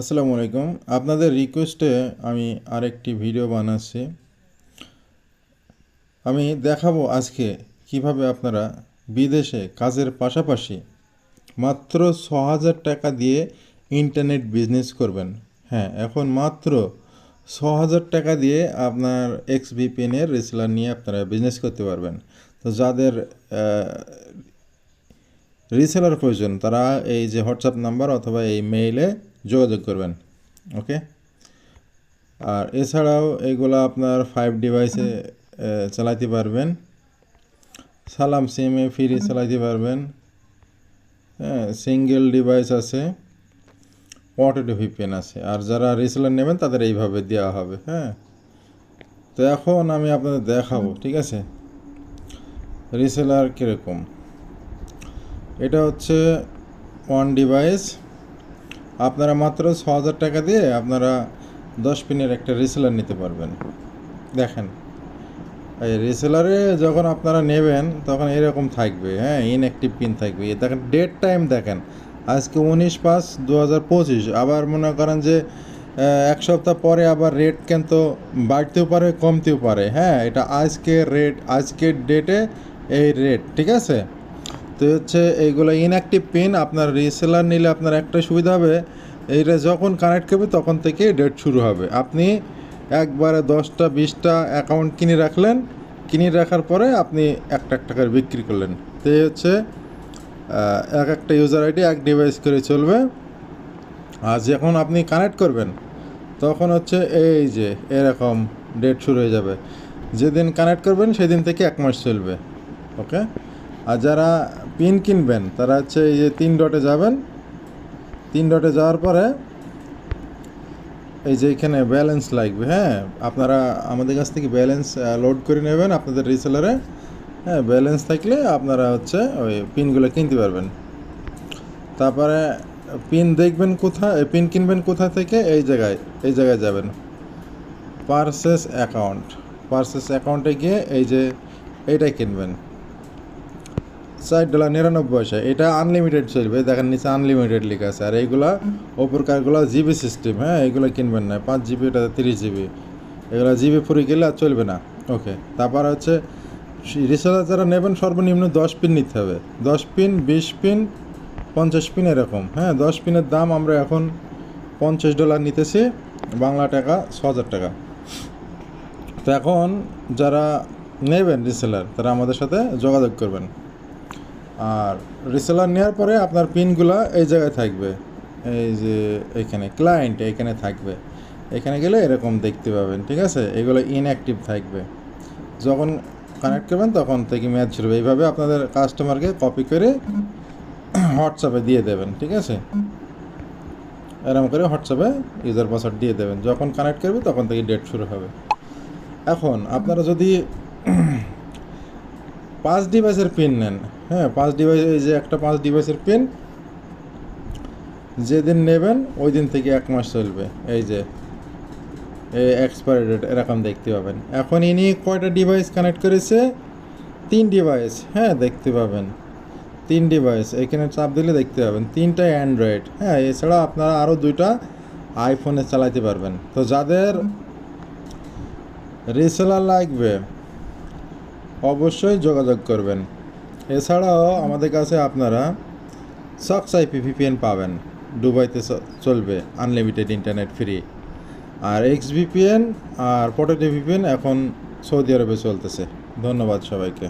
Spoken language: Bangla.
আসসালামু আলাইকুম। আপনাদের রিকোয়েস্টে আমি আরেকটি ভিডিও বানাচ্ছি। আমি দেখাবো আজকে কীভাবে আপনারা বিদেশে কাজের পাশাপাশি মাত্র ছ হাজার টাকা দিয়ে ইন্টারনেট বিজনেস করবেন। হ্যাঁ এখন মাত্র ছ হাজার টাকা দিয়ে আপনার এক্স ভিপিএনের রিসেলার নিয়ে আপনারা বিজনেস করতে পারবেন। তো যাদের রিসেলার প্রয়োজন, তারা এই যে হোয়াটসঅ্যাপ নাম্বার অথবা এই মেইলে যোগাযোগ করবেন, ওকে? আর এছাড়াও এগুলো আপনার ফাইভ ডিভাইসে চালাইতে পারবেন। সালাম সিমে ফ্রি চালাইতে পারবেন। হ্যাঁ সিঙ্গেল ডিভাইস আছে। পটেটো ভিপিএন আছে। আর যারা রিসেলার নেবেন, তাদের এইভাবে দেওয়া হবে হ্যাঁ? তো এখন আমি আপনাদের দেখাবো, ঠিক আছে? রিসেলার কীরকম? এটা হচ্ছে ওয়ান ডিভাইস আপনারা মাত্র ছ হাজার টাকা দিয়ে আপনারা দশ পিনের একটা রিসেলার নিতে পারবেন। দেখেন, এই রিসেলারে যখন আপনারা নেবেন, তখন এরকম থাকবে হ্যাঁ ইনঅ্যাক্টিভ পিন থাকবে। দেখেন ডেট টাইম দেখেন, আজকে উনিশ পাঁচ দু হাজার পঁচিশ, আবার মনে করেন যে এক সপ্তাহ পরে আবার রেট কিন্তু বাড়তেও পারে, কমতেও পারে হ্যাঁ এটা আজকে রেট আজকের ডেটে এই রেট ঠিক আছে? তো হচ্ছে এইগুলো ইনঅ্যাক্টিভ পিন আপনার রিসেলার নিলে আপনার একটা সুবিধা হবে, এইটা যখন কানেক্ট করবে তখন থেকে ডেট শুরু হবে। আপনি একবারে দশটা, বিশটা অ্যাকাউন্ট কিনে রাখলেন, কিনে রাখার পরে আপনি একটা একটা করে বিক্রি করলেন। তো হচ্ছে এক একটা ইউজার আইডি এক ডিভাইস করে চলবে। আর যখন আপনি কানেক্ট করবেন, তখন হচ্ছে এই যে, এরকম ডেট শুরু হয়ে যাবে। যেদিন কানেক্ট করবেন, সেদিন থেকে এক মাস চলবে। ওকে আর যারা পিন কিনবেন, তারা হচ্ছে এই যে তিন ডটে যাবেন। তিন ডটে যাওয়ার পরে এই যে এখানে ব্যালেন্স লাগবে হ্যাঁ? আপনারা আমাদের কাছ থেকে ব্যালেন্স লোড করে নেবেন আপনাদের রিসেলারে। হ্যাঁ ব্যালেন্স থাকলে আপনারা হচ্ছে ওই পিনগুলো কিনতে পারবেন। তারপরে পিন দেখবেন কোথায় পিন কিনবেন কোথা থেকে? এই জায়গায় এই জায়গায় যাবেন। পার্সেস অ্যাকাউন্ট পার্সেস অ্যাকাউন্টে গিয়ে এই যে এইটাই কিনবেন। চার ডলার নিরানব্বই পয়সা এটা আনলিমিটেড চলবে দেখেন নিচে আনলিমিটেড লেখা আছে। আর এইগুলা ওপর কারগুলো জিবি সিস্টেম হ্যাঁ এগুলো কিনবেন না। পাঁচ জিবি, এটা তিরিশ জিবি। এগুলো জিবি ফুরি গেলে আর চলবে না। ওকে তারপর হচ্ছে রিচার্জ যারা নেবেন, সর্বনিম্ন দশ পিন নিতে হবে। দশ পিন বিশ পিন পঞ্চাশ পিন এরকম। হ্যাঁ দশ পিনের দাম আমরা এখন পঞ্চাশ ডলার নিতেছি। বাংলা টাকা ছ হাজার টাকা। তো এখন যারা নেবেন রিসেলার তারা আমাদের সাথে যোগাযোগ করবেন। আর রিসেলার নেওয়ার পরে আপনার পিনগুলো এই জায়গায় থাকবে। এই যে এখানে ক্লায়েন্ট এখানে থাকবে। এখানে গেলে এরকম দেখতে পাবেন, ঠিক আছে? এগুলো ইনঅ্যাক্টিভ থাকবে। যখন কানেক্ট করবেন, তখন থেকে ম্যাচ শুরু এইভাবে আপনাদের কাস্টমারকে কপি করে হোয়াটসঅ্যাপে দিয়ে দেবেন, ঠিক আছে? এরকম করে হোয়াটসঅ্যাপে ইউজার পাসওয়ার্ড দিয়ে দেবেন। যখন কানেক্ট করবে, তখন থেকে ডেট শুরু হবে। এখন, আপনারা যদি পাঁচ ডিভাইসের পিন নেন। হ্যাঁ পাঁচ ডিভাইস এই যে একটা পাঁচ ডিভাইসের পিন যেদিন নেবেন ওই দিন থেকে এক মাস চলবে। এই যে, এই এক্সপায়ারি ডেট এরকম দেখতে পাবেন। এখন ইনি কয়টা ডিভাইস কানেক্ট করেছে? তিন ডিভাইস হ্যাঁ দেখতে পাবেন। তিন ডিভাইস এখানে চাপ দিলে দেখতে পাবেন। তিনটা অ্যান্ড্রয়েড হ্যাঁ এছাড়া আপনারা আরও দুইটা আইফোনে চালাতে পারবেন। তো যাদের রিসেলার লাগবে অবশ্যই যোগাযোগ করবেন। এছাড়াও আমাদের কাছে আপনারা সক্স আইপি ভিপিএন পাবেন। দুবাইতে চলবে আনলিমিটেড ইন্টারনেট ফ্রি আর এক্স ভিপিএন আর পটেটো ভিপিএন এখন সৌদি আরবে চলতেছে। ধন্যবাদ সবাইকে।